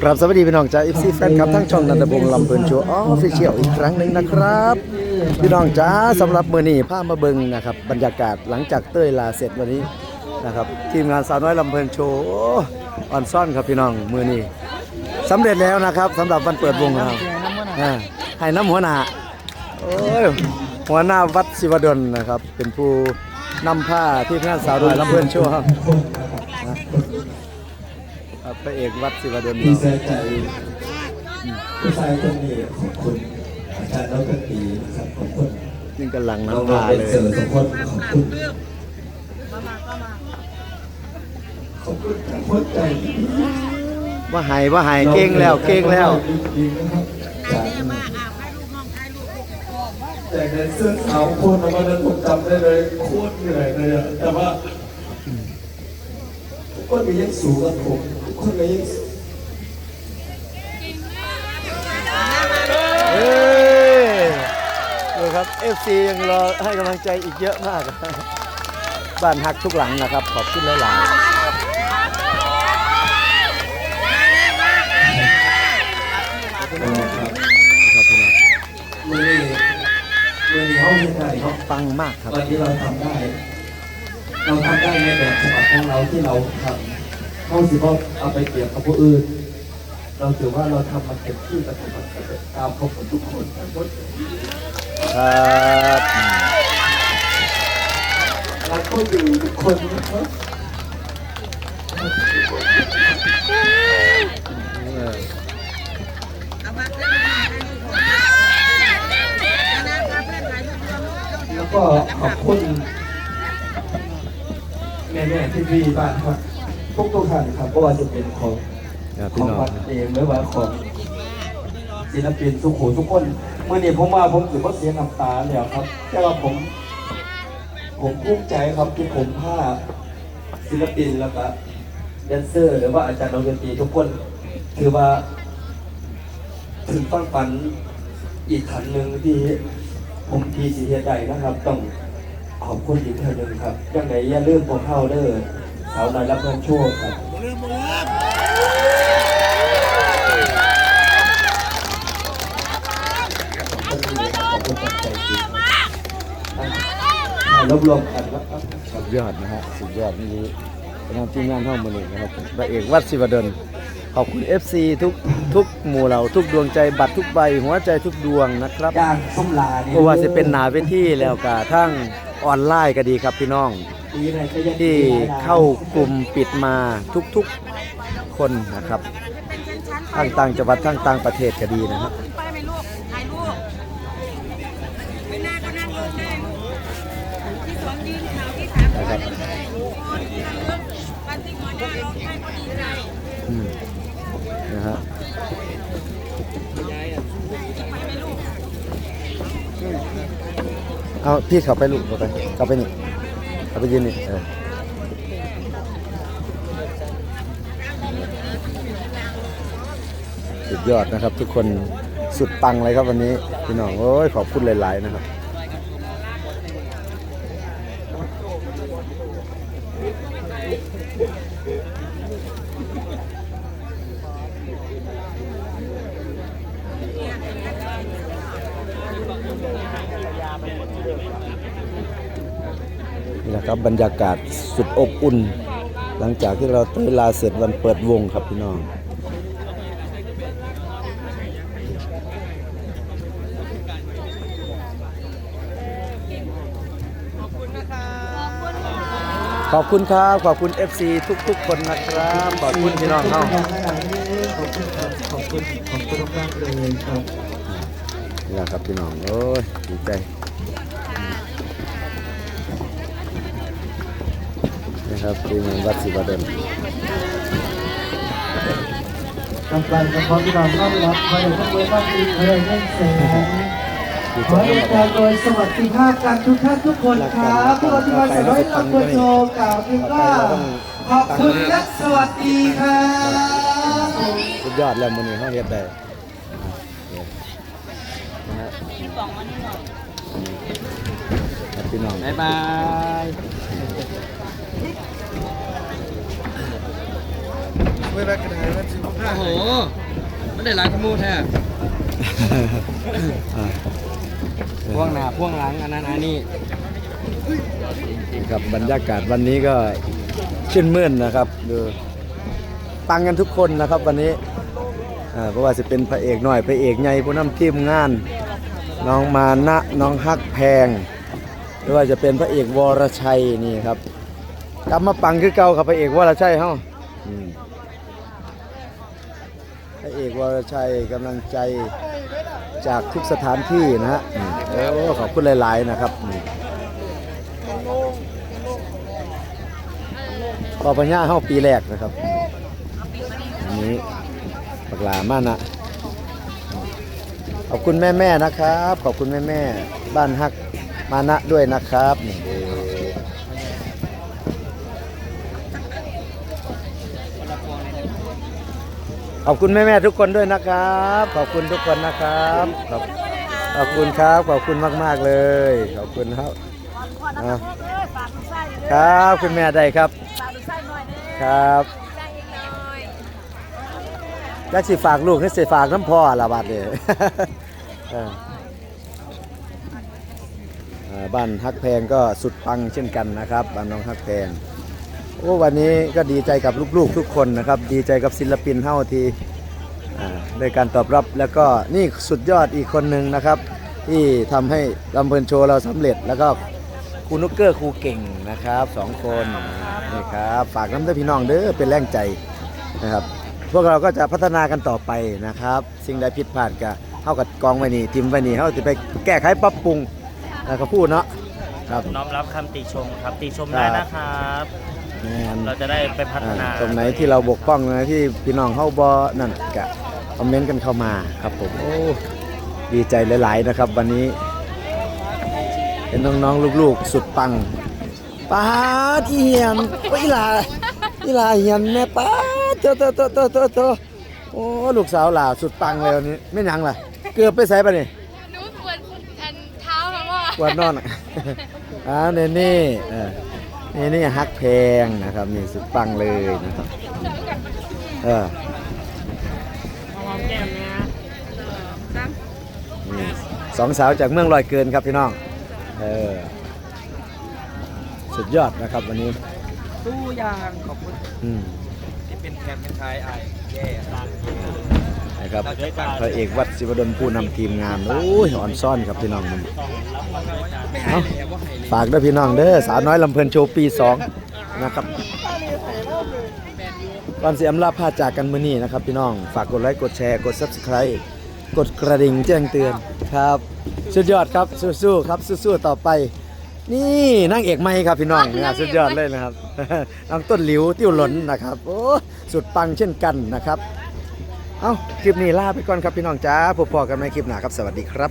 ครับสวัสดีพี่น้องจากอีซีแฟนครับทั้งช่องนันทพงษ์ลำเพลินโชว์ออฟฟิเชียลอีกครั้งหนึ่งนะครับ พี่น้องจ้าสำหรับมือนี้พามาเบิงนะครับบรรยากาศหลังจากเต้ยลาเสร็จวันนี้นะครับทีมงานสาวน้อยลำเพลินโชว์โอ้ออนซ่อนครับพี่น้องมือนี้สำเร็จแล้วนะครับสำหรับวันเปิดวงเราอ่าให้น้ำหัวหน้าโอ้ยหัวหน้าวัดศิวดลนะครับ เป็นผู้นำผ้าที่งานสาวน้อยลำเพลินโชว์ครับ ครับพระเอกวัดศิวดลดีใจใจผู้ชายคนนี้ขอบคุณอาจารย์ดรตีนะครับขอบคุณนี่กำลังน้องน้ำมาตาเป็นเลยเสือทุกคนขอบคุณขอบคุณทั้งหัวใจว่าหายว่าหายเก่งแล้วเก่งแล้วดีๆนะครับจากแต่ในเสื้อขาวคนวันนั้นผมจำได้เลยโคตรเหนื่อยเลยอะแต่ว่าทุกคนก็ยังสูงกับผม ทุกคนก็ยังเอ้ยดูครับ FC ยังรอให้กำลังใจอีกเยอะมาก บ้านหักทุกหลังนะครับ ขอบคุณหลายๆครับพี่น้องมือนี้มือนี้เขาเห็นได้เนาะปังมากครับ วันนี้เราทำได้ เราทำได้ในแบบฉบับของเราที่เราทำ เขาสิบอกเอาไปเปรียบกับผู้อื่น เราถือว่าเราทำมันเต็มที่กับมันตามเขาหมดทุกคนทั้งหมดครับรักคนอยู่ทุกคนนะครับเออแล้วก็ขอบคุณแม่แม่ที่พี่บ้านครับ ทุกทุกๆท่านครับเพราะว่าจะเป็นของครับขพี่องน้องวัดเองหรือว่าของศิลปินทุกคนทุกคนเมื่อนี้ผมว่าผมถือว่าเสียน้ำตาแล้วครับ แต่ว่าผม ผมภูมิใจครับที่ผมพาศิลปินแล้วก็แดนเซอร์ หรือว่าอาจารย์ดนตรีทุกคนถือว่า ถึงฟังฝันอีกครั้งหนึ่งที่ผมทีสีเฮดใดนะครับ ต้องขอบคุณอีกเท่านึงครับยังไงอย่าลืมพวกเข้าเด้อ สาวน้อยรับเงินโชคครับขอบคุณจากใจจริงครับรวบรวมกันแล้วครับสุดยอดนะฮะสุดยอดนี่เป็นทางทีมงานห้องมือนี้นะครับพระเอกวัดศิวดลขอบคุณ FC ทุกทุกหมู่เหล่าทุกดวงใจบัตรทุกใบหัวใจทุกดวงนะครับย่างส้มลานี่เพราะว่าจะเป็นหนาเวทีแล้วก็ทั้ง ออนไลน์ก็ดีครับพี่น้อง ที่เข้ากลุ่มปิดมาทุกๆคนนะครับทั้งต่างจังหวัดทั้งต่างประเทศก็ดีนะครับไปไหมลูกถ่ายรูปไปหน้าก็นั่งเลยแม่ลูกที่สองยืนขาวที่สาม นะครับ ปันติหัวหน้าร้องไห้ก็ดีใจ อืมนะฮะ เอาพี่เข้าไปลูกเขาไปเข้าไปนี่เข้าไปยืนนี่เออสุดยอดนะครับ ทุกคนสุดปังเลยครับวันนี้พี่น้องโอ้ยขอบคุณหลาย ๆ นะครับ นี่นะครับบรรยากาศสุดอบอุ่น หลังจากที่เราเตยลาเสร็จวันเปิดวงครับพี่น้องขอบคุณครับ ขอบคุณ FC ทุกๆ คนนะครับ ขอบคุณพี่น้องเฮาขอบคุณครับขอบคุณขอบคุณมากๆเลยครับ นี่แหละครับพี่น้องโอ้ยดีใจนะครับทีมงานวัดศิวดลกำลังจะพร้อมที่เราต้อนรับพระเดชพระคุณพระปีเพลิงเล่นแสงดีขใจอให้มากการโดยสวัสดิภาพกันทุกท่านทุกคนครับพวกเราที่มาสำนักงานควรโชว์กล่าวถึงว่าขอบคุณและสวัสดีครับสุดยอดแล้วมื้อนี้เฮาเฮ็ดได้ นะฮะครับพี่น้องบ๊ายบายไม่แบกกระดาษแล้วสิบห้าโอ้โหไม่ได้หลายขโมูแท้อ่าพ่วงหน้าพ่วงหลังอันนั้นอันนี้ครับบรรยากาศวันนี้ก็ชื่นมื่นนะครับดูปังกันทุกคนนะครับวันนี้อ่า เพราะว่าจะเป็นพระเอกหน่อยพระเอกใหญ่ผู้นำทีมงาน น้องมานะน้องฮักแพง หรือว่าจะเป็นพระเอกวรชัยนี่ครับกลับมาปังคือเก่าครับพระเอกวรชัยเฮาอืมพระเอกวรชัยกำลังใจจากทุกสถานที่นะฮะอืมโอ้ขอบคุณหลาย ๆ นะครับอืมปอปัญญาเฮาปีแรกนะครับอัน นี้ปากหลามานะขอบคุณแม่แม่ๆนะครับ ขอบคุณแม่แม่ๆบ้านฮักมานะด้วยนะครับนี่เด้ขอบคุณแม่แม่ๆทุกคนด้วยนะครับ ขอบคุณทุกคนนะครับขอบขอบคุณครับ ขอบคุณมากๆเลย ขอบคุณครับอะฝากลูกชายเด้อครับคุณแม่ได้ครับฝากลูกชายหน่อยเด้อครับได้อีกหน่อย จักสิฝากลูกให้สิฝากน้ำพ่อละบาดเลยบ้านฮักแพงก็สุดปังเช่นกันนะครับบ้านน้องฮักแพงโอ้วันนี้ก็ดีใจกับลูกๆทุกคนนะครับ ดีใจกับศิลปินเฮาที่อ่าได้การตอบรับแล้วก็นี่สุดยอดอีกคนหนึ่งนะครับ ที่ทำให้ลำเพลินโชว์เราสำเร็จ แล้วก็ครูนุกเกอร์ครูเก่งนะครับสองคนนี่ครับฝากน้ำเด้อพี่น้องเด้อเป็นแรงใจนะครับ พวกเราก็จะพัฒนากันต่อไปนะครับ สิ่งใดผิดพลาดก็เท่ากับกองไว้นี่ทิมไว้นี่เขาจะไปแก้ไขปรับปรุงนะครับพูดเนาะครับน้อมรับคำติชมครับติชมได้นะครับแม่นเราจะได้ไปพัฒอ่านาตรงไหนที่เราบกพร่องนะที่พี่น้องเข้าบอนั่นก็คอมเมนต์กันเข้ามาครับผมโอ้ดีใจหลาย ๆ นะครับ วันนี้เป็นน้องๆลูกๆ สุดปังป้าดอีเหียนโอ้ยอีหลาอีหลาเหียนแม่ป้าด เตอเตอเตอเตอเตอเตอโอ้ลูกสาวหลาสุดปังเลยวันนี้ไม่หยังล่ะ เกือบไปใส่ปะนี่หนูปวดอันเท้าค่ะพ่อปวดนอนอะอ่าเนนี่เออนี่นี่ฮักแพงนะครับนี่สุดปังเลยนะครับเออนี่สองสาวจากเมืองลอยเกินครับพี่น้องเออสุดยอดนะครับวันนี้ตู้ยางขอบคุณอืมที่เป็น แคมเป็นไทยไอแย่นะครับพระเอกวัดศิวดลผู้นำทีมงานโอ้ยอ่อนซ่อนครับพี่น้องมันไม่หายเลยว่าหายเลยฝากด้วยพี่น้องเด้อสาวน้อยลำเพลินโชว์ปี2นะครับก่อนเสียมลาพาจากกันมื้อนี้นะครับพี่น้องฝากกดไลค์กดแชร์กด Subscribe กดกระดิ่งแจ้งเตือนครับ สุดยอดครับสู้ๆครับสู้ๆต่อไป นี่นางเอกใหม่ครับพี่น้องเนี่ยสุดยอดเลยนะครับน้องต้นหลิวติ้วหลนนะครับโอ้ สุดปังเช่นกันนะครับ เอ้าคลิปนี้ลาไปก่อนครับพี่น้องจ้าพบพอกันในคลิปหน้าครับสวัสดีครับ